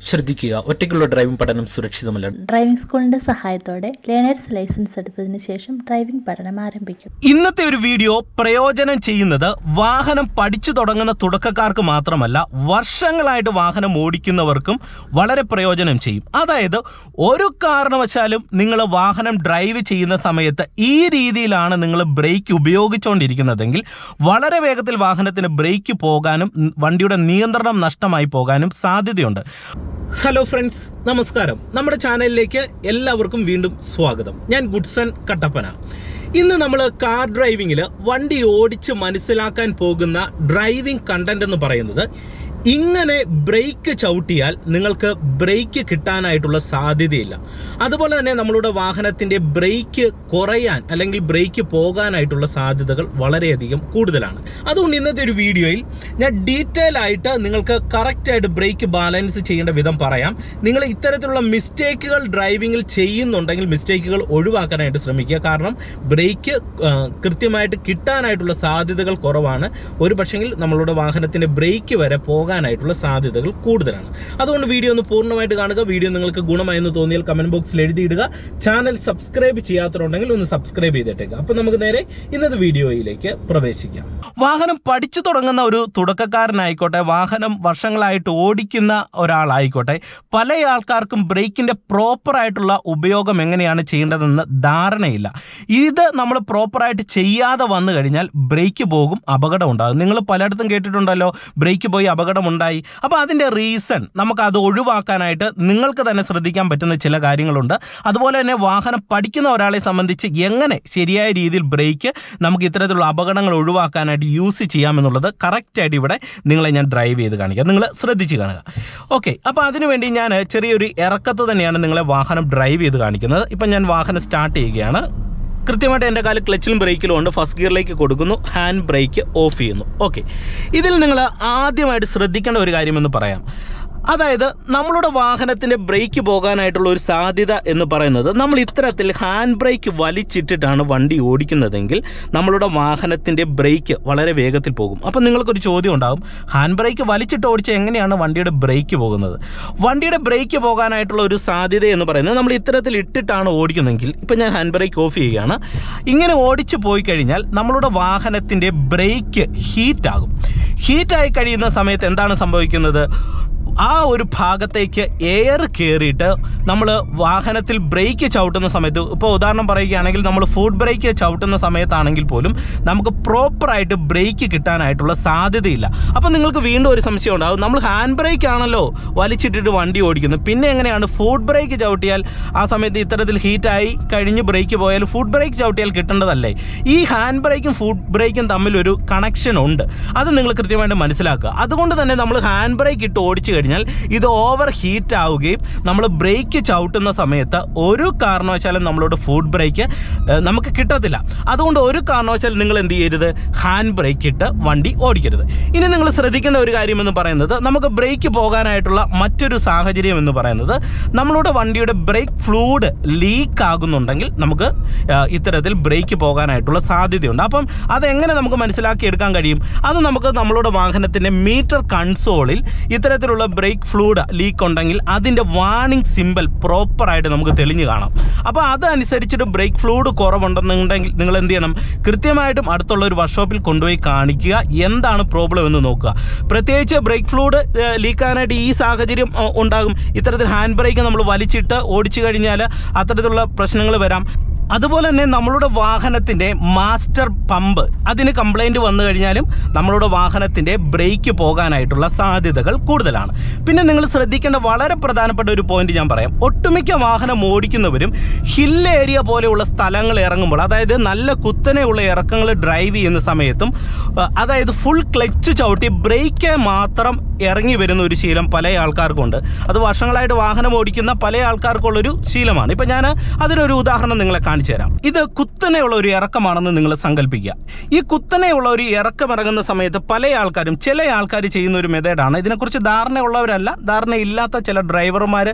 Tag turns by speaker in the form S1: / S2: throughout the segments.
S1: ശ്രദ്ധിക്കുക. ഒറ്റയ്ക്കുള്ള ഡ്രൈവിംഗ് പഠനം സുരക്ഷിതമല്ല.
S2: ഡ്രൈവിംഗ് സ്കൂളിന്റെ സഹായത്തോടെ ലേണേഴ്സ് ലൈസൻസ് എടുത്തതിന് ശേഷം ഡ്രൈവിംഗ് പഠനം ആരംഭിക്കും.
S3: ഇന്നത്തെ ഒരു വീഡിയോ പ്രയോജനം ചെയ്യുന്നത് വാഹനം പഠിച്ചു തുടങ്ങുന്ന തുടക്കക്കാർക്ക് മാത്രമല്ല വർഷങ്ങളായിട്ട് വാഹനം ഓടിക്കുന്നവർക്കും വളരെ പ്രയോജനം ചെയ്യും. അതായത് ഒരു കാരണവശാലും നിങ്ങൾ വാഹനം ഡ്രൈവ് ചെയ്യുന്ന സമയത്ത് ഈ രീതിയിലാണ് നിങ്ങൾ ബ്രേക്ക് ഉപയോഗിച്ചുകൊണ്ടിരിക്കുന്നതെങ്കിൽ വളരെ വേഗത്തിൽ വാഹനത്തിന് ബ്രേക്ക് പോകാനും വണ്ടിയുടെ നിയന്ത്രണം നഷ്ടമായി പോകാനും സാധ്യതയുണ്ട്. ഹലോ ഫ്രണ്ട്സ് നമസ്കാരം. നമ്മുടെ ചാനലിലേക്ക് എല്ലാവർക്കും വീണ്ടും സ്വാഗതം. ഞാൻ ഗുഡ്സൺ കട്ടപ്പന. ഇന്ന് നമ്മൾ കാർ ഡ്രൈവിങ്ങിൽ വണ്ടി ഓടിച്ച് മനസ്സിലാക്കാൻ പോകുന്ന ഡ്രൈവിംഗ് കണ്ടന്റ് എന്ന് പറയുന്നത് ഇങ്ങനെ ബ്രേക്ക് ചവിട്ടിയാൽ നിങ്ങൾക്ക് ബ്രേക്ക് കിട്ടാനായിട്ടുള്ള സാധ്യതയില്ല. അതുപോലെ തന്നെ നമ്മളുടെ വാഹനത്തിന്റെ ബ്രേക്ക് കുറയാൻ അല്ലെങ്കിൽ ബ്രേക്ക് പോകാനായിട്ടുള്ള സാധ്യതകൾ വളരെയധികം കൂടുതലാണ്. അതുകൊണ്ട് ഇന്നത്തെ ഒരു വീഡിയോയിൽ ഞാൻ ഡീറ്റെയിൽ ആയിട്ട് നിങ്ങൾക്ക് കറക്റ്റായിട്ട് ബ്രേക്ക് ബാലൻസ് ചെയ്യേണ്ട വിധം പറയാം. നിങ്ങൾ ഇത്തരത്തിലുള്ള മിസ്റ്റേക്കുകൾ ഡ്രൈവിങ്ങിൽ ചെയ്യുന്നുണ്ടെങ്കിൽ മിസ്റ്റേക്കുകൾ ഒഴിവാക്കാനായിട്ട് ശ്രമിക്കുക. കാരണം ബ്രേക്ക് കൃത്യമായിട്ട് കിട്ടാനായിട്ടുള്ള സാധ്യതകൾ കുറവാണ്. ഒരു നമ്മളുടെ വാഹനത്തിന്റെ ബ്രേക്ക് വരെ പോകാനായിട്ടുള്ള സാധ്യതകൾ കൂടുതലാണ്. അതുകൊണ്ട് വീഡിയോ ഒന്ന് പൂർണമായിട്ട് കാണുക. വീഡിയോ നിങ്ങൾക്ക് ഗുണമായെന്ന് തോന്നിയാൽ കമന്റ് ബോക്സിൽ എഴുതിയിടുക. ചാനൽ സബ്സ്ക്രൈബ് ചെയ്യാത്തതുണ്ടെങ്കിൽ ഒന്ന് സബ്സ്ക്രൈബ് ചെയ്തിട്ടേക്കുക അപ്പോൾ നമുക്ക് നേരെ ഇന്നത്തെ വീഡിയോയിലേക്ക് പ്രവേശിക്കാം. വാഹനം പഠിച്ചു തുടങ്ങുന്ന ഒരു തുടക്കക്കാരനായിക്കോട്ടെ വാഹനം വർഷങ്ങളായിട്ട് ഓടിക്കുന്ന ഒരാളായിക്കോട്ടെ പല ആൾക്കാർക്കും ബ്രേക്കിന്റെ പ്രോപ്പർ ആയിട്ടുള്ള ഉപയോഗം എങ്ങനെയാണ് ചെയ്യേണ്ടതെന്ന് ധാരണയില്ല. ഇത് നമ്മൾ പ്രോപ്പറായിട്ട് ചെയ്യാതെ വന്നു കഴിഞ്ഞാൽ ബ്രേക്ക് പോകും അപകടം ഉണ്ടാകും. നിങ്ങൾ പലയിടത്തും കേട്ടിട്ടുണ്ടല്ലോ ബ്രേക്ക് പോയി അപകടമുണ്ടായി അപ്പോൾ അതിന്റെ റീസൺ നമുക്ക് അത് ഒഴിവാക്കാനായിട്ട് നിങ്ങൾക്ക് തന്നെ ശ്രദ്ധിക്കാൻ പറ്റുന്ന ചില കാര്യങ്ങളുണ്ട്. അതുപോലെ തന്നെ വാഹനം പഠിക്കുന്ന ഒരാളെ സംബന്ധിച്ച് എങ്ങനെ ശരിയായ രീതിയിൽ ബ്രേക്ക് നമുക്ക് ഇത്തരത്തിലുള്ള അപകടങ്ങൾ ഒഴിവാക്കാനായിട്ട് യൂസ് ചെയ്യാമെന്നുള്ളത് കറക്റ്റായിട്ട് ഇവിടെ നിങ്ങളെ ഞാൻ ഡ്രൈവ് ചെയ്ത് കാണിക്കാം. നിങ്ങൾ ശ്രദ്ധിച്ച് കാണുക. ഓക്കെ അപ്പോൾ അതിനുവേണ്ടി ഞാൻ ചെറിയൊരു ഇറക്കത്ത് തന്നെയാണ് നിങ്ങളെ വാഹനം ഡ്രൈവ് ചെയ്ത് കാണിക്കുന്നത്. ഇപ്പം ഞാൻ വാഹനം സ്റ്റാർട്ട് ചെയ്യുകയാണ്. കൃത്യമായിട്ട് എന്റെ കാൽ ക്ലച്ചിലും ബ്രേക്കിലും ഉണ്ട്. ഫസ്റ്റ് ഗിയറിലേക്ക് കൊടുക്കുന്നു. ഹാൻഡ് ബ്രേക്ക് ഓഫ് ചെയ്യുന്നു. ഓക്കെ ഇതിൽ നിങ്ങൾ ആദ്യമായിട്ട് ശ്രദ്ധിക്കേണ്ട ഒരു കാര്യമെന്ന് പറയാം. അതായത് നമ്മളുടെ വാഹനത്തിന്റെ ബ്രേക്ക് പോകാനായിട്ടുള്ള ഒരു സാധ്യത എന്ന് പറയുന്നത് നമ്മൾ ഇത്തരത്തിൽ ഹാൻഡ് ബ്രേക്ക് വലിച്ചിട്ടിട്ടാണ് വണ്ടി ഓടിക്കുന്നതെങ്കിൽ നമ്മളുടെ വാഹനത്തിന്റെ ബ്രേക്ക് വളരെ വേഗത്തിൽ പോകും. അപ്പം നിങ്ങൾക്കൊരു ചോദ്യം ഉണ്ടാകും. ഹാൻഡ് ബ്രേക്ക് വലിച്ചിട്ട് ഓടിച്ച് എങ്ങനെയാണ് വണ്ടിയുടെ ബ്രേക്ക് പോകുന്നത്? വണ്ടിയുടെ ബ്രേക്ക് പോകാനായിട്ടുള്ള ഒരു സാധ്യത എന്ന് പറയുന്നത് നമ്മൾ ഇത്തരത്തിൽ ഇട്ടിട്ടാണ് ഓടിക്കുന്നതെങ്കിൽ ഇപ്പം ഞാൻ ഹാൻഡ് ബ്രേക്ക് ഓഫ് ചെയ്യുകയാണ്. ഇങ്ങനെ ഓടിച്ചു പോയി കഴിഞ്ഞാൽ നമ്മളുടെ വാഹനത്തിന്റെ ബ്രേക്ക് ഹീറ്റാകും. ഹീറ്റായി കഴിയുന്ന സമയത്ത് എന്താണ് സംഭവിക്കുന്നത്? ആ ഒരു ഭാഗത്തേക്ക് എയർ കയറിയിട്ട് നമ്മൾ വാഹനത്തിൽ ബ്രേക്ക് ചവിട്ടുന്ന സമയത്ത് ഇപ്പോൾ ഉദാഹരണം പറയുകയാണെങ്കിൽ നമ്മൾ ഫുഡ് ബ്രേക്ക് ചവിട്ടുന്ന സമയത്താണെങ്കിൽ പോലും നമുക്ക് പ്രോപ്പറായിട്ട് ബ്രേക്ക് കിട്ടാനായിട്ടുള്ള സാധ്യതയില്ല. അപ്പോൾ നിങ്ങൾക്ക് വീണ്ടും ഒരു സംശയം ഉണ്ടാകും നമ്മൾ ഹാൻഡ് ബ്രേക്ക് ആണല്ലോ വലിച്ചിട്ടിട്ട് വണ്ടി ഓടിക്കുന്നത്. പിന്നെ എങ്ങനെയാണ് ഫുഡ് ബ്രേക്ക് ചവിട്ടിയാൽ ആ സമയത്ത് ഇത്തരത്തിൽ ഹീറ്റായി കഴിഞ്ഞ് ബ്രേക്ക് പോയാൽ ഫുഡ് ബ്രേക്ക് ചവിട്ടിയാൽ കിട്ടേണ്ടതല്ലേ? ഈ ഹാൻഡ് ബ്രേക്കും ഫുഡ് ബ്രേക്കും തമ്മിൽ ഒരു കണക്ഷൻ ഉണ്ട്. അത് നിങ്ങൾ കൃത്യമായിട്ട് മനസ്സിലാക്കുക. അതുകൊണ്ട് തന്നെ നമ്മൾ ഹാൻഡ് ബ്രേക്ക് ഇട്ട് ഓടിച്ചു കഴിഞ്ഞാൽ ഇത് ഓവർ ഹീറ്റ് ആവുകയും നമ്മൾ ബ്രേക്ക് ചവിട്ടുന്ന സമയത്ത് ഒരു കാരണവശാലും നമ്മളോട് ഫുഡ് ബ്രേക്ക് നമുക്ക് കിട്ടത്തില്ല. അതുകൊണ്ട് ഒരു കാരണവശാലും നിങ്ങൾ എന്ത് ചെയ്യരുത്? ഹാൻഡ് ബ്രേക്ക് ഇട്ട് വണ്ടി ഓടിക്കരുത്. ഇനി നിങ്ങൾ ശ്രദ്ധിക്കേണ്ട ഒരു കാര്യമെന്ന് പറയുന്നത് നമുക്ക് ബ്രേക്ക് പോകാനായിട്ടുള്ള മറ്റൊരു സാഹചര്യം എന്ന് പറയുന്നത് നമ്മളുടെ വണ്ടിയുടെ ബ്രേക്ക് ഫ്ലൂഡ് ലീക്ക് ആകുന്നുണ്ടെങ്കിൽ നമുക്ക് ഇത്തരത്തിൽ ബ്രേക്ക് പോകാനായിട്ടുള്ള സാധ്യതയുണ്ട്. അപ്പം അതെങ്ങനെ നമുക്ക് മനസ്സിലാക്കി എടുക്കാൻ കഴിയും? അത് നമുക്ക് നമ്മളുടെ വാഹനത്തിന്റെ മീറ്റർ കൺസോളിൽ ഇത്തരത്തിലുള്ള ബ്രേക്ക് ഫ്ലൂഡ് ലീക്ക് ഉണ്ടെങ്കിൽ അതിന്റെ വാണിംഗ് സിമ്പൽ പ്രോപ്പറായിട്ട് നമുക്ക് തെളിഞ്ഞു കാണാം. അപ്പോൾ അതനുസരിച്ചിട്ട് ബ്രേക്ക് ഫ്ലൂഡ് കുറവുണ്ടെന്നുണ്ടെങ്കിൽ നിങ്ങൾ എന്ത് ചെയ്യണം? കൃത്യമായിട്ടും അടുത്തുള്ള ഒരു വർക്ക്ഷോപ്പിൽ കൊണ്ടുപോയി കാണിക്കുക. എന്താണ് പ്രോബ്ലം എന്ന് നോക്കുക. പ്രത്യേകിച്ച് ബ്രേക്ക് ഫ്ലൂഡ് ലീക്കാനായിട്ട് ഈ സാഹചര്യം ഉണ്ടാകും. ഇത്തരത്തിൽ ഹാൻഡ് ബ്രേക്ക് നമ്മൾ വലിച്ചിട്ട് ഓടിച്ചു കഴിഞ്ഞാൽ അത്തരത്തിലുള്ള പ്രശ്നങ്ങൾ വരാം. അതുപോലെ തന്നെ നമ്മളുടെ വാഹനത്തിന്റെ മാസ്റ്റർ പമ്പ് അതിന് കംപ്ലൈന്റ് വന്നു കഴിഞ്ഞാലും നമ്മളുടെ വാഹനത്തിന്റെ ബ്രേക്ക് പോകാനായിട്ടുള്ള സാധ്യതകൾ കൂടുതലാണ്. പിന്നെ നിങ്ങൾ ശ്രദ്ധിക്കേണ്ട വളരെ പ്രധാനപ്പെട്ട ഒരു പോയിന്റ് ഞാൻ പറയാം. ഒട്ടുമിക്ക വാഹനം ഓടിക്കുന്നവരും ഹിൽ ഏരിയ പോലെയുള്ള സ്ഥലങ്ങൾ ഇറങ്ങുമ്പോൾ അതായത് നല്ല കുത്തനെയുള്ള ഇറക്കങ്ങൾ ഡ്രൈവ് ചെയ്യുന്ന സമയത്തും അതായത് ഫുൾ ക്ലച്ച് ചവിട്ടി ബ്രേക്ക് മാത്രം ഇറങ്ങി വരുന്ന ഒരു ശീലം പല ആൾക്കാർക്കുണ്ട്. അത് വർഷങ്ങളായിട്ട് വാഹനം ഓടിക്കുന്ന പല ആൾക്കാർക്കുള്ളൊരു ശീലമാണ്. ഇപ്പം ഞാൻ അതിനൊരു ഉദാഹരണം നിങ്ങളെ കാണിച്ചു തരാം. ഇത് കുത്തനെയുള്ള ഒരു ഇറക്കമാണെന്ന് നിങ്ങൾ സങ്കല്പിക്കുക. ഈ കുത്തനെയുള്ള ഒരു ഇറക്കം ഇറങ്ങുന്ന സമയത്ത് പല ആൾക്കാരും ചില ആൾക്കാർ ചെയ്യുന്ന ഒരു മെത്തേഡാണ് ഇതിനെക്കുറിച്ച് ധാരണയുള്ളവരല്ല ധാരണയില്ലാത്ത ചില ഡ്രൈവർമാർ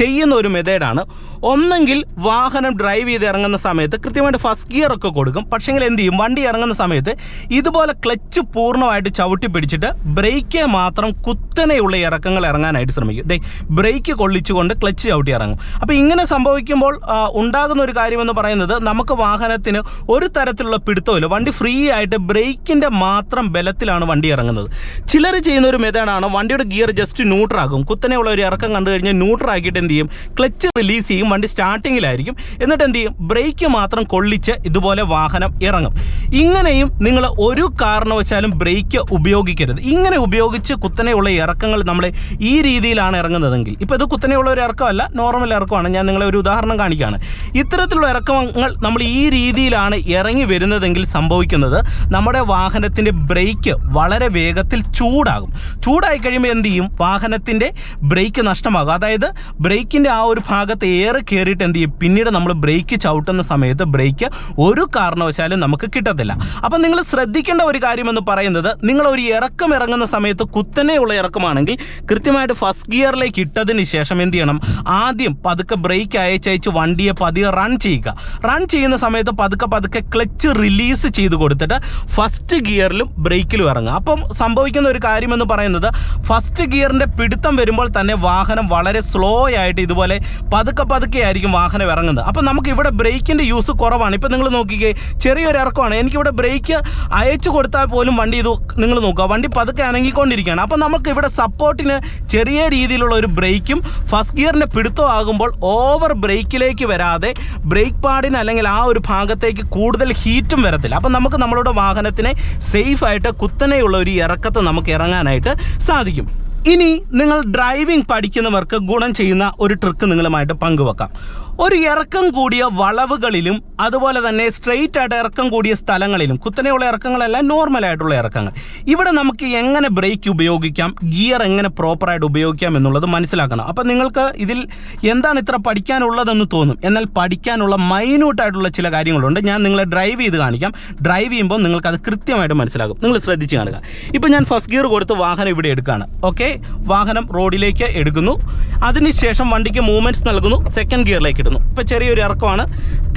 S3: ചെയ്യുന്ന ഒരു മെത്തേഡാണ് ഒന്നെങ്കിൽ വാഹനം ഡ്രൈവ് ചെയ്ത് ഇറങ്ങുന്ന സമയത്ത് കൃത്യമായിട്ട് ഫസ്റ്റ് ഗിയർ ഒക്കെ കൊടുക്കും. പക്ഷേങ്കിൽ എന്ത് ചെയ്യും? വണ്ടി ഇറങ്ങുന്ന സമയത്ത് ഇതുപോലെ ക്ലച്ച് പൂർണമായിട്ട് ചവിട്ടി പിടിച്ചിട്ട് ബ്രേക്ക് മാത്രം കുത്തനെയുള്ള ഇറക്കങ്ങൾ ഇറങ്ങാനായിട്ട് ശ്രമിക്കും. ദേ ബ്രേക്ക് കൊള്ളിച്ചുകൊണ്ട് ക്ലച്ച് ചവിട്ടി ഇറങ്ങും. അപ്പോൾ ഇങ്ങനെ സംഭവിക്കുമ്പോൾ ഉണ്ടാകുന്ന ഒരു കാര്യമെന്ന് പറയുന്നത് നമുക്ക് വാഹനത്തിന് ഒരു തരത്തിലുള്ള പിടുത്തമില്ല. വണ്ടി ഫ്രീ ആയിട്ട് ബ്രേക്കിന്റെ മാത്രം ബലത്തിലാണ് വണ്ടി ഇറങ്ങുന്നത്. ചിലർ ചെയ്യുന്ന ഒരു മെത്തേഡാണ് വണ്ടിയുടെ ഗിയർ ജസ്റ്റ് ന്യൂട്രാകും കുത്തനെയുള്ള ഒരു ഇറക്കം കണ്ടു കഴിഞ്ഞാൽ ന്യൂട്രാക്കിയിട്ട് എന്ത് ചെയ്യും? ക്ലച്ച് റിലീസ് ചെയ്യും. വണ്ടി സ്റ്റാർട്ടിങ്ങിലായിരിക്കും എന്നിട്ട് എന്ത് ചെയ്യും? ബ്രേക്ക് മാത്രം കൊള്ളിച്ച് ഇതുപോലെ വാഹനം ഇറങ്ങും. ഇങ്ങനെയും നിങ്ങൾ ഒരു കാരണവശാലും ബ്രേക്ക് ഉപയോഗിക്കരുത്. ഇങ്ങനെ ഉപയോഗിച്ച് കുത്തനെയുള്ള ഇറക്കങ്ങൾ നമ്മൾ ഈ രീതിയിലാണ് ഇറങ്ങുന്നതെങ്കിൽ. ഇപ്പോൾ ഇത് കുത്തനെയുള്ള ഒരു ഇറക്കമല്ല നോർമൽ ഇറക്കമാണ്. ഞാൻ നിങ്ങളെ ഒരു ഉദാഹരണം കാണിക്കുകയാണ് ഇത്തരത്തിലുള്ള ഇറക്കങ്ങൾ നമ്മൾ ഈ രീതിയിലാണ് ഇറങ്ങി വരുന്നതെങ്കിൽ സംഭവിക്കുന്നത് നമ്മുടെ വാഹനത്തിന്റെ ബ്രേക്ക് വളരെ വേഗത്തിൽ ചൂടാകും. ചൂടായി കഴിയുമ്പോൾ എന്ത് ചെയ്യും? വാഹനത്തിന്റെ ബ്രേക്ക് നഷ്ടമാകും. അതായത് ബ്രേക്കിന്റെ ആ ഒരു ഭാഗത്ത് ഏറെ കയറിയിട്ട് എന്ത് ചെയ്യും? പിന്നീട് നമ്മൾ ബ്രേക്ക് ചവിട്ടുന്ന സമയത്ത് ബ്രേക്ക് ഒരു കാരണവശാലും നമുക്ക് കിട്ടത്തില്ല. അപ്പം നിങ്ങൾ ശ്രദ്ധിക്കേണ്ട ഒരു കാര്യമെന്ന് പറയുന്നത് നിങ്ങൾ ഒരു ഇറക്കം ഇറങ്ങുന്ന സമയത്ത് കുത്തനെയുള്ള ഇറക്കമാണെങ്കിൽ കൃത്യമായിട്ട് ഫസ്റ്റ് ഗിയറിലേക്ക് ഇട്ടതിന് ശേഷം എന്ത് ചെയ്യണം? ആദ്യം പതുക്കെ ബ്രേക്ക് അയച്ചയച്ച് വണ്ടിയെ പതിയെ റൺ ചെയ്യുക. റൺ ചെയ്യുന്ന സമയത്ത് പതുക്കെ പതുക്കെ ക്ലച്ച് റിലീസ് ചെയ്ത് കൊടുത്തിട്ട് ഫസ്റ്റ് ഗിയറിലും ബ്രേക്കിലും ഇറങ്ങുക. അപ്പം സംഭവിക്കുന്ന ഒരു കാര്യമെന്ന് പറയുന്നത് ഫസ്റ്റ് ഗിയറിന്റെ പിടുത്തം വരുമ്പോൾ തന്നെ വാഹനം വളരെ സ്ലോ ആയിട്ട് ഇതുപോലെ പതുക്കെ പതുക്കെ ആയിരിക്കും വാഹനം ഇറങ്ങുന്നത്. അപ്പോൾ നമുക്ക് ഇവിടെ ബ്രേക്കിന്റെ യൂസ് കുറവാണ്. ഇപ്പം നിങ്ങൾ നോക്കിക്കേ ചെറിയൊരു ഇറക്കമാണ്. എനിക്കിവിടെ ബ്രേക്ക് അയച്ചു കൊടുത്താൽ പോലും വണ്ടി ഇത് നിങ്ങൾ നോക്കുക. വണ്ടി പതുക്കെ അനങ്ങിക്കൊണ്ടിരിക്കുകയാണ്. അപ്പോൾ നമുക്ക് ഇവിടെ സപ്പോർട്ടിന് ചെറിയ രീതിയിലുള്ള ഒരു ബ്രേക്കും ഫസ്റ്റ് ഗിയറിന്റെ പിടുത്തം ആകുമ്പോൾ ഓവർ ബ്രേക്കിലേക്ക് വരാതെ ബ്രേക്ക് പാഡിന് അല്ലെങ്കിൽ ആ ഒരു ഭാഗത്തേക്ക് കൂടുതൽ ഹീറ്റും വരത്തില്ല. അപ്പം നമുക്ക് നമ്മളുടെ വാഹനത്തിനെ സേഫായിട്ട് കുത്തനെയുള്ള ഒരു ഇറക്കത്ത് നമുക്ക് ഇറങ്ങാനായിട്ട് സാധിക്കും. ഇനി നിങ്ങൾ ഡ്രൈവിംഗ് പഠിക്കുന്നവർക്ക് ഗുണം ചെയ്യുന്ന ഒരു ട്രിക്ക് നിങ്ങളുമായിട്ട് പങ്കുവെക്കാം. ഒരു ഇറക്കം കൂടിയ വളവുകളിലും അതുപോലെ തന്നെ സ്ട്രെയിറ്റ് ആയിട്ട് ഇറക്കം കൂടിയ സ്ഥലങ്ങളിലും കുത്തനെയുള്ള ഇറക്കങ്ങളല്ല നോർമൽ ആയിട്ടുള്ള ഇറക്കങ്ങൾ. ഇവിടെ നമുക്ക് എങ്ങനെ ബ്രേക്ക് ഉപയോഗിക്കാം ഗിയർ എങ്ങനെ പ്രോപ്പറായിട്ട് ഉപയോഗിക്കാം എന്നുള്ളത് മനസ്സിലാക്കണം. അപ്പം നിങ്ങൾക്ക് ഇതിൽ എന്താണ് ഇത്ര പഠിക്കാനുള്ളതെന്ന് തോന്നും. എന്നാൽ പഠിക്കാനുള്ള മൈന്യൂട്ടായിട്ടുള്ള ചില കാര്യങ്ങളുണ്ട്. ഞാൻ നിങ്ങളെ ഡ്രൈവ് ചെയ്ത് കാണിക്കാം. ഡ്രൈവ് ചെയ്യുമ്പോൾ നിങ്ങൾക്ക് അത് കൃത്യമായിട്ട് മനസ്സിലാകും. നിങ്ങൾ ശ്രദ്ധിച്ച് കാണുക. ഇപ്പം ഞാൻ ഫസ്റ്റ് ഗിയർ കൊടുത്ത് വാഹനം ഇവിടെ എടുക്കുകയാണ്. ഓക്കെ വാഹനം റോഡിലേക്ക് എടുക്കുന്നു. അതിനുശേഷം വണ്ടിക്ക് മൂവ്മെന്റ്സ് നൽകുന്നു. സെക്കൻഡ് ഗിയറിലേക്ക് ഇടുന്നു. ഇപ്പോൾ ചെറിയൊരു ഇറക്കമാണ്.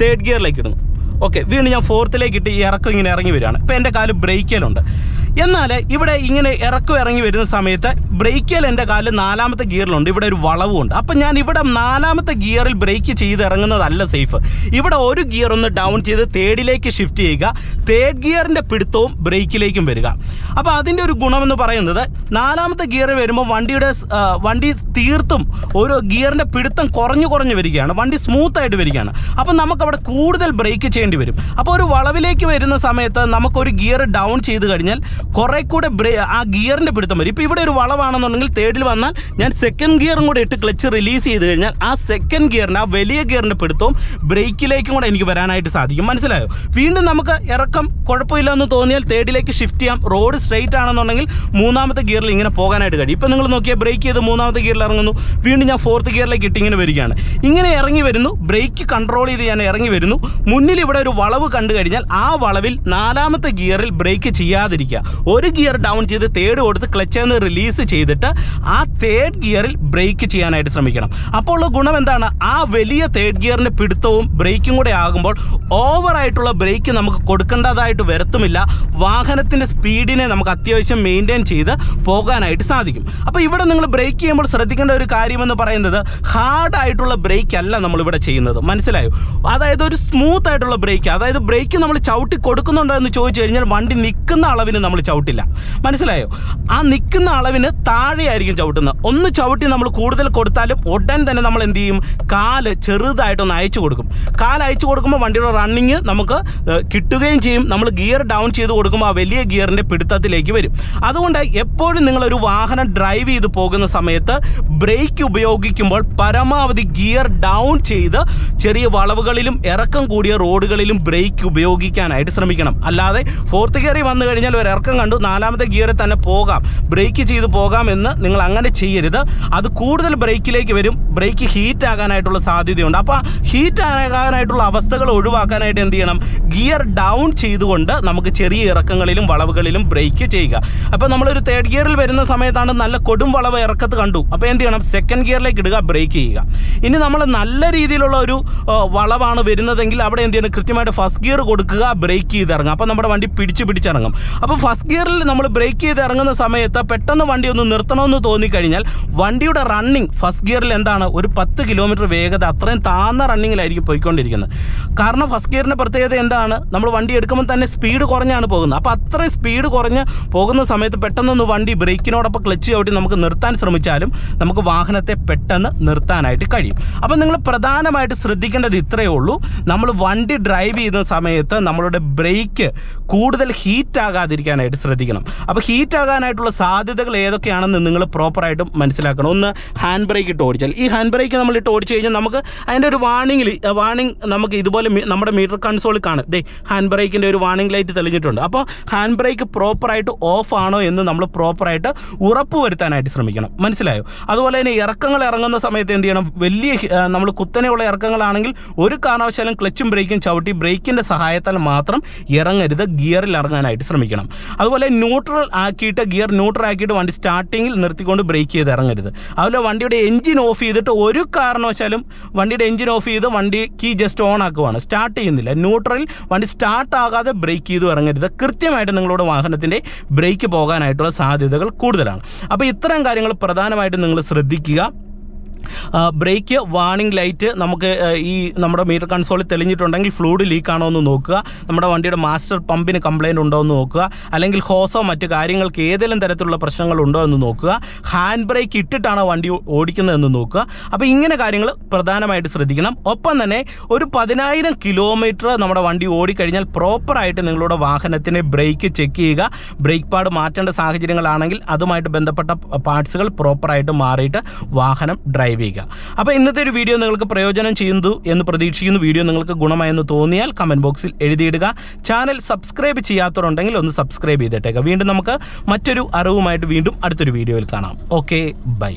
S3: തേർഡ് ഗിയറിലേക്ക് ഇടുന്നു. ഓക്കെ വീണ്ടും ഞാൻ ഫോർത്തിലേക്ക് ഇട്ട് ഈ ഇറക്കം ഇങ്ങനെ ഇറങ്ങി വരികയാണ്. ഇപ്പോൾ എന്റെ കാൽ ബ്രേക്കിലുണ്ട്. എന്നാൽ ഇവിടെ ഇങ്ങനെ ഇറക്കം ഇറങ്ങി വരുന്ന സമയത്ത് ബ്രേക്കിൽ എന്റെ കാൽ നാലാമത്തെ ഗിയറിലുണ്ട്. ഇവിടെ ഒരു വളവുമുണ്ട്. അപ്പം ഞാൻ ഇവിടെ നാലാമത്തെ ഗിയറിൽ ബ്രേക്ക് ചെയ്ത് ഇറങ്ങുന്നതല്ല സേഫ്. ഇവിടെ ഒരു ഗിയർ ഒന്ന് ഡൗൺ ചെയ്ത് തേർഡിലേക്ക് ഷിഫ്റ്റ് ചെയ്യുക. തേർഡ് ഗിയറിന്റെ പിടുത്തവും ബ്രേക്കിലേക്കും വരിക. അപ്പോൾ അതിന്റെ ഒരു ഗുണമെന്ന് പറയുന്നത് നാലാമത്തെ ഗിയർ വരുമ്പോൾ വണ്ടിയുടെ വണ്ടി തീർത്തും ഒരു ഗിയറിന്റെ പിടുത്തം കുറഞ്ഞു കുറഞ്ഞു വരികയാണ്. വണ്ടി സ്മൂത്ത് ആയിട്ട് വരികയാണ്. അപ്പം നമുക്കവിടെ കൂടുതൽ ബ്രേക്ക് ചെയ്യേണ്ടി വരും. അപ്പോൾ ഒരു വളവിലേക്ക് വരുന്ന സമയത്ത് നമുക്കൊരു ഗിയർ ഡൗൺ ചെയ്ത് കഴിഞ്ഞാൽ കുറേ കൂടെ ബ്രേ ആ ഗിയറിന്റെ പിടുത്തം വരും. ഇപ്പോൾ ഇവിടെ ഒരു വളവാണെന്നുണ്ടെങ്കിൽ തേർഡിൽ വന്നാൽ ഞാൻ സെക്കൻഡ് ഗിയറും കൂടെ ഇട്ട് ക്ലച്ച് റിലീസ് ചെയ്ത് കഴിഞ്ഞാൽ ആ സെക്കൻഡ് ഗിയറിന്റെ ആ വലിയ ഗിയറിന്റെ പിടുത്തവും ബ്രേക്കിലേക്കും കൂടെ എനിക്ക് വരാനായിട്ട് സാധിക്കും. മനസ്സിലായോ? വീണ്ടും നമുക്ക് ഇറക്കം കുഴപ്പമില്ല എന്ന് തോന്നിയാൽ തേർഡിലേക്ക് ഷിഫ്റ്റ് ചെയ്യാം. റോഡ് സ്ട്രെയിറ്റ് ആണെന്നുണ്ടെങ്കിൽ മൂന്നാമത്തെ ഗിയറിൽ ഇങ്ങനെ പോകാനായിട്ട് കഴിയും. ഇപ്പോൾ നിങ്ങൾ നോക്കിയാൽ ബ്രേക്ക് ചെയ്ത് മൂന്നാമത്തെ ഗിയറിൽ ഇറങ്ങുന്നു. വീണ്ടും ഞാൻ ഫോർത്ത് ഗിയറിലേക്ക് ഇട്ട് ഇങ്ങനെ വരികയാണ്. ഇങ്ങനെ ഇറങ്ങി വരുന്നു. ബ്രേക്ക് കൺട്രോൾ ചെയ്ത് ഞാൻ ഇറങ്ങി വരുന്നു. മുന്നിൽ ഇവിടെ ഒരു വളവ് കണ്ടു കഴിഞ്ഞാൽ ആ വളവിൽ നാലാമത്തെ ഗിയറിൽ ബ്രേക്ക് ചെയ്യാതിരിക്കുക. ഒരു ഗിയർ ഡൗൺ ചെയ്ത് തേർഡ് കൊടുത്ത് ക്ലച്ചിൽ നിന്ന് റിലീസ് ചെയ്തിട്ട് ആ തേർഡ് ഗിയറിൽ ബ്രേക്ക് ചെയ്യാനായിട്ട് ശ്രമിക്കണം. അപ്പോൾ ഉള്ള ഗുണം എന്താണ്? ആ വലിയ തേർഡ് ഗിയറിന്റെ പിടുത്തവും ബ്രേക്കും കൂടെ ആകുമ്പോൾ ഓവറായിട്ടുള്ള ബ്രേക്ക് നമുക്ക് കൊടുക്കേണ്ടതായിട്ട് വരത്തുമില്ല. വാഹനത്തിന്റെ സ്പീഡിനെ നമുക്ക് അത്യാവശ്യം മെയിന്റെയിൻ ചെയ്ത് പോകാനായിട്ട് സാധിക്കും. അപ്പോൾ ഇവിടെ നിങ്ങൾ ബ്രേക്ക് ചെയ്യുമ്പോൾ ശ്രദ്ധിക്കേണ്ട ഒരു കാര്യമെന്ന് പറയുന്നത് ഹാർഡായിട്ടുള്ള ബ്രേക്ക് അല്ല നമ്മളിവിടെ ചെയ്യുന്നത്. മനസ്സിലായോ? അതായത് ഒരു സ്മൂത്ത് ആയിട്ടുള്ള ബ്രേക്ക് അതായത് ബ്രേക്ക് നമ്മൾ ചവിട്ടി കൊടുക്കുന്നുണ്ടോ എന്ന് ചോദിച്ചു കഴിഞ്ഞാൽ വണ്ടി നിൽക്കുന്ന അളവിന് നമ്മൾ ചവിട്ടില്ല. മനസ്സിലായോ? ആ നിൽക്കുന്ന അളവിന് താഴെയായിരിക്കും ചവിട്ടുന്നത്. ഒന്ന് ചവിട്ടി നമ്മൾ കൂടുതൽ കൊടുത്താലും ഉടൻ തന്നെ നമ്മൾ എന്ത് ചെയ്യും? കാൽ ചെറുതായിട്ടൊന്ന് അയച്ചു കൊടുക്കും. കാൽ അയച്ചു കൊടുക്കുമ്പോൾ വണ്ടിയുടെ റണ്ണിങ് നമുക്ക് കിട്ടുകയും ചെയ്യും. നമ്മൾ ഗിയർ ഡൗൺ ചെയ്ത് കൊടുക്കുമ്പോൾ ആ വലിയ ഗിയറിന്റെ പിടുത്തത്തിലേക്ക് വരും. അതുകൊണ്ട് എപ്പോഴും നിങ്ങളൊരു വാഹനം ഡ്രൈവ് ചെയ്ത് പോകുന്ന സമയത്ത് ബ്രേക്ക് ഉപയോഗിക്കുമ്പോൾ പരമാവധി ഗിയർ ഡൗൺ ചെയ്ത് ചെറിയ വളവുകളിലും ഇറക്കം കൂടിയ റോഡുകളിലും ബ്രേക്ക് ഉപയോഗിക്കാനായിട്ട് ശ്രമിക്കണം. അല്ലാതെ ഫോർത്ത് ഗിയറിൽ വന്നു കഴിഞ്ഞാൽ ഒരു ഇറക്കം കണ്ടു നാലാമത്തെ ഗിയറിൽ തന്നെ പോകാം. ബ്രേക്ക് ചെയ്ത് പോകാമെന്ന് നിങ്ങൾ അങ്ങനെ ചെയ്യരുത്. അത് കൂടുതൽ ബ്രേക്കിലേക്ക് വരും. ബ്രേക്ക് ഹീറ്റ് ആകാനായിട്ടുള്ള സാധ്യതയുണ്ട്. അപ്പോൾ ഹീറ്റ് ആകാനായിട്ടുള്ള അവസ്ഥകൾ ഒഴിവാക്കാനായിട്ട് എന്ത് ചെയ്യണം? ഗിയർ ഡൗൺ ചെയ്തുകൊണ്ട് നമുക്ക് ചെറിയ ഇറക്കങ്ങളിലും വളവുകളിലും ബ്രേക്ക് ചെയ്യുക. അപ്പോൾ നമ്മളൊരു തേർഡ് ഗിയറിൽ വരുന്ന സമയത്താണ് നല്ല കൊടും വളവ് ഇറക്കത്ത് കണ്ടു. അപ്പോൾ എന്ത് ചെയ്യണം? സെക്കൻഡ് ഗിയറിലേക്ക് ഇടുക ബ്രേക്ക് ചെയ്യുക. ഇനി നമ്മൾ നല്ല രീതിയിലുള്ള ഒരു വളവാണ് വരുന്നതെങ്കിൽ അവിടെ എന്ത് ചെയ്യണം? കൃത്യമായിട്ട് ഫസ്റ്റ് ഗിയർ കൊടുക്കുക ബ്രേക്ക് ചെയ്ത് ഇറങ്ങുക അപ്പോൾ നമ്മുടെ വണ്ടി പിടിച്ച് പിടിച്ചിറങ്ങും. അപ്പോൾ ഫസ്റ്റ് ഗിയറിൽ നമ്മൾ ബ്രേക്ക് ചെയ്ത് ഇറങ്ങുന്ന സമയത്ത് പെട്ടെന്ന് വണ്ടി ഒന്ന് നിർത്തണമെന്ന് തോന്നിക്കഴിഞ്ഞാൽ വണ്ടിയുടെ റണ്ണിങ് ഫസ്റ്റ് ഗിയറിൽ എന്താണ്? ഒരു പത്ത് കിലോമീറ്റർ വേഗത അത്രയും താന്ന റണ്ണിങ്ങിലായിരിക്കും പോയിക്കൊണ്ടിരിക്കുന്നത്. കാരണം ഫസ്റ്റ് ഗിയറിന്റെ പ്രത്യേകത എന്താണ്? നമ്മൾ വണ്ടി എടുക്കുമ്പോൾ തന്നെ സ്പീഡ് കുറഞ്ഞാണ് പോകുന്നത്. അപ്പോൾ അത്രയും സ്പീഡ് കുറഞ്ഞ് പോകുന്ന സമയത്ത് പെട്ടെന്നൊന്ന് വണ്ടി ബ്രേക്കിനോടൊപ്പം ക്ലച്ച് ചവിട്ടി നമുക്ക് നിർത്താൻ ശ്രമിച്ചാലും നമുക്ക് വാഹനത്തെ പെട്ടെന്ന് നിർത്താനായിട്ട് കഴിയും. അപ്പോൾ നിങ്ങൾ പ്രധാനമായിട്ട് ശ്രദ്ധിക്കേണ്ടത് ഇത്രയേ ഉള്ളൂ. നമ്മൾ വണ്ടി ഡ്രൈവ് ചെയ്യുന്ന സമയത്ത് നമ്മളുടെ ബ്രേക്ക് കൂടുതൽ ഹീറ്റ് ആകാതിരിക്കാനായിട്ട് ശ്രദ്ധിക്കണം. അപ്പോൾ ഹീറ്റ് ആകാനായിട്ടുള്ള സാധ്യതകൾ ഏതൊക്കെയാണെന്ന് നിങ്ങൾ പ്രോപ്പറായിട്ടും മനസ്സിലാക്കണം. ഒന്ന് ഹാൻഡ് ബ്രേക്ക് ഇട്ട് ഓടിച്ചാൽ. ഈ ഹാൻഡ് ബ്രേക്ക് നമ്മൾ ഇട്ട് ഓടിച്ചു കഴിഞ്ഞാൽ നമുക്ക് അതിന്റെ ഒരു വാണിങ്ങിൽ വാണിംഗ് നമുക്ക് ഇതുപോലെ നമ്മുടെ മീറ്റർ കൺസോളിൽ കാണും. ഡേ ഹാൻഡ് ബ്രേക്കിന്റെ ഒരു വാണിംഗ് ലൈറ്റ് തെളിഞ്ഞിട്ടുണ്ട്. അപ്പോൾ ഹാൻഡ് ബ്രേക്ക് പ്രോപ്പറായിട്ട് ഓഫ് ആണോ എന്ന് നമ്മൾ പ്രോപ്പറായിട്ട് ഉറപ്പ് വരുത്താനായിട്ട് ശ്രമിക്കണം. മനസ്സിലായോ? അതുപോലെ തന്നെ ഇറക്കങ്ങൾ ഇറങ്ങുന്ന സമയത്ത് എന്ത് ചെയ്യണം? വലിയ നമ്മൾ കുത്തനെയുള്ള ഇറക്കങ്ങളാണെങ്കിൽ ഒരു കാരണവശാലും ക്ലച്ചും ബ്രേക്കും ചവിട്ടി ബ്രേക്കിന്റെ സഹായത്താൽ മാത്രം ഇറങ്ങരുത് ഗിയറിൽ ഇറങ്ങാനായിട്ട് ശ്രമിക്കണം. അതുപോലെ ന്യൂട്രൽ ആക്കിയിട്ട് ഗിയർ ന്യൂട്രൽ ആക്കിയിട്ട് വണ്ടി സ്റ്റാർട്ടിങ്ങിൽ നിർത്തിക്കൊണ്ട് ബ്രേക്ക് ചെയ്ത് ഇറങ്ങരുത്. അതുപോലെ വണ്ടിയുടെ എഞ്ചിൻ ഓഫ് ചെയ്തിട്ട് ഒരു കാരണവശാലും വണ്ടിയുടെ എഞ്ചിൻ ഓഫ് ചെയ്ത് വണ്ടി കീ ജസ്റ്റ് ഓൺ ആക്കുവാണ്. സ്റ്റാർട്ട് ചെയ്യുന്നില്ല. ന്യൂട്രലിൽ വണ്ടി സ്റ്റാർട്ട് ആകാതെ ബ്രേക്ക് ചെയ്ത് ഇറങ്ങരുത്. കൃത്യമായിട്ട് നിങ്ങളുടെ വാഹനത്തിന്റെ ബ്രേക്ക് പോകാനായിട്ടുള്ള സാധ്യതകൾ കൂടുതലാണ്. അപ്പോൾ ഇത്തരം കാര്യങ്ങൾ പ്രധാനമായിട്ടും നിങ്ങൾ ശ്രദ്ധിക്കുക. ബ്രേക്ക് വാണിംഗ് ലൈറ്റ് നമുക്ക് ഈ നമ്മുടെ മീറ്റർ കൺസോളിൽ തെളിഞ്ഞിട്ടുണ്ടെങ്കിൽ ഫ്ലൂഡ് ലീക്ക് ആണോ എന്ന് നോക്കുക. നമ്മുടെ വണ്ടിയുടെ മാസ്റ്റർ പമ്പിന് കംപ്ലൈന്റ് ഉണ്ടോ എന്ന് നോക്കുക. അല്ലെങ്കിൽ ഹോസോ മറ്റ് കാര്യങ്ങൾക്ക് ഏതെങ്കിലും തരത്തിലുള്ള പ്രശ്നങ്ങൾ ഉണ്ടോ എന്ന് നോക്കുക. ഹാൻഡ് ബ്രേക്ക് ഇട്ടിട്ടാണോ വണ്ടി ഓടിക്കുന്നതെന്ന് നോക്കുക. അപ്പോൾ ഇങ്ങനെ കാര്യങ്ങൾ പ്രധാനമായിട്ട് ശ്രദ്ധിക്കണം. ഒപ്പം തന്നെ ഒരു പതിനായിരം കിലോമീറ്റർ നമ്മുടെ വണ്ടി ഓടിക്കഴിഞ്ഞാൽ പ്രോപ്പറായിട്ട് നിങ്ങളുടെ വാഹനത്തിന് ബ്രേക്ക് ചെക്ക് ചെയ്യുക. ബ്രേക്ക് പാഡ് മാറ്റേണ്ട സാഹചര്യങ്ങളാണെങ്കിൽ അതുമായിട്ട് ബന്ധപ്പെട്ട പാർട്സുകൾ പ്രോപ്പറായിട്ട് മാറിയിട്ട് വാഹനം ഡ്രൈവ് ചെയ്യുക. അപ്പോൾ ഇന്നത്തെ ഒരു വീഡിയോ നിങ്ങൾക്ക് പ്രയോജനം ചെയ്യുന്നു എന്ന് പ്രതീക്ഷിക്കുന്നു. വീഡിയോ നിങ്ങൾക്ക് ഗുണമായെന്ന് തോന്നിയാൽ കമന്റ് ബോക്സിൽ എഴുതിയിടുക. ചാനൽ സബ്സ്ക്രൈബ് ചെയ്യാത്തവരുണ്ടെങ്കിൽ ഒന്ന് സബ്സ്ക്രൈബ് ചെയ്തിട്ടേക്കുക വീണ്ടും നമുക്ക് മറ്റൊരു അറിവുമായിട്ട് വീണ്ടും അടുത്തൊരു വീഡിയോയിൽ കാണാം. Okay bye